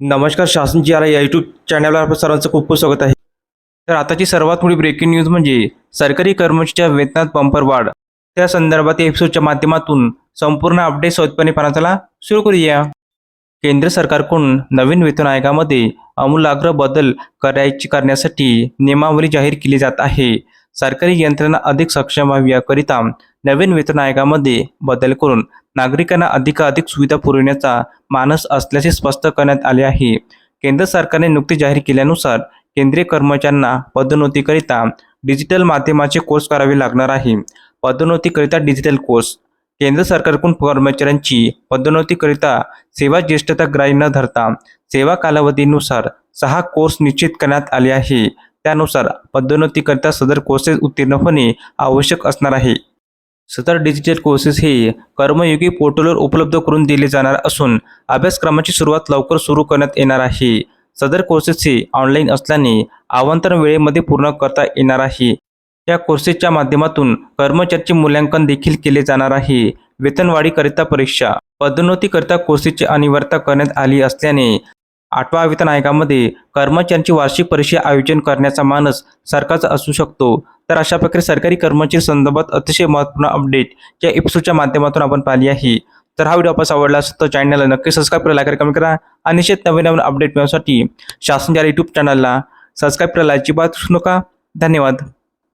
नमस्कार शासन जी आर या यूट्यूब चॅनलवर आपलं सर्वांचं खूप खूप स्वागत आहे. तर आताची सर्वात मोठी ब्रेकिंग न्यूज म्हणजे सरकारी कर्मचाऱ्यांच्या वेतनात बंपर वाढ. त्या संदर्भात एपिसोडच्या माध्यमातून संपूर्ण अपडेट सोयीपणे पाहण्याला सुरू करूया. केंद्र सरकारकडून नवीन वेतन आयोगामध्ये आमूलाग्र बदल करायची करण्यासाठी नियमावली जाहीर केली जात आहे. सरकारी यंत्रणा अधिक सक्षम व्हावी याकरिता नवीन वेतन आयोगामध्ये बदल करून नागरिकांना अधिकाधिक सुविधा पुरविण्याचा मानस असल्याचे स्पष्ट करण्यात आले आहे. केंद्र सरकारने नुकती जाहीर केल्यानुसार केंद्रीय कर्मचाऱ्यांना पदोन्नतीकरिता डिजिटल माध्यमाचे कोर्स करावे लागणार आहे. पदोन्नतीकरिता डिजिटल कोर्स. केंद्र सरकारकडून कर्मचाऱ्यांची पदोन्नतीकरिता सेवा ज्येष्ठता ग्राह्य न धरता सेवा कालावधीनुसार सहा कोर्स निश्चित करण्यात आले आहे. त्यानुसार पदोन्नतीकरिता सदर कोर्सेस उत्तीर्ण होणे आवश्यक असणार आहे. सदर डिजिटल कोर्सेस हे कर्मयोगी पोर्टलवर उपलब्ध करून दिले जाणार असून अभ्यासक्रमाची सुरुवात लवकर सुरू करण्यात येणार आहे. सदर कोर्सेस हे ऑनलाईन असल्याने आवांतर वेळेमध्ये पूर्ण करता येणार आहे. या कोर्सेसच्या माध्यमातून कर्मचाऱ्याचे मूल्यांकन देखील केले जाणार आहे. वेतनवाढीकरिता परीक्षा पदोन्नतीकरिता कोर्सेसची अनिवार्यता करण्यात आली असल्याने आठवा वेतन आयोगामध्ये कर्मचाऱ्यांची वार्षिक परीक्षा आयोजन करण्याचा मानस सरकारचा असू शकतो. तर अशा प्रकारे सरकारी कर्मचारी संदर्भात अतिशय महत्त्वपूर्ण अपडेट या एपिसोडच्या माध्यमातून आपण पाहिली आहे. तर हा व्हिडिओ आपण आवडला असेल तर चॅनलला नक्की सबस्क्राईब करा लाईक कमेंट करा आणि निश्चित नवीन नवीन अपडेट मिळवण्यासाठी शासन यूट्यूब चॅनलला सबस्क्राईब करायला अजिबात विसरू नका. धन्यवाद.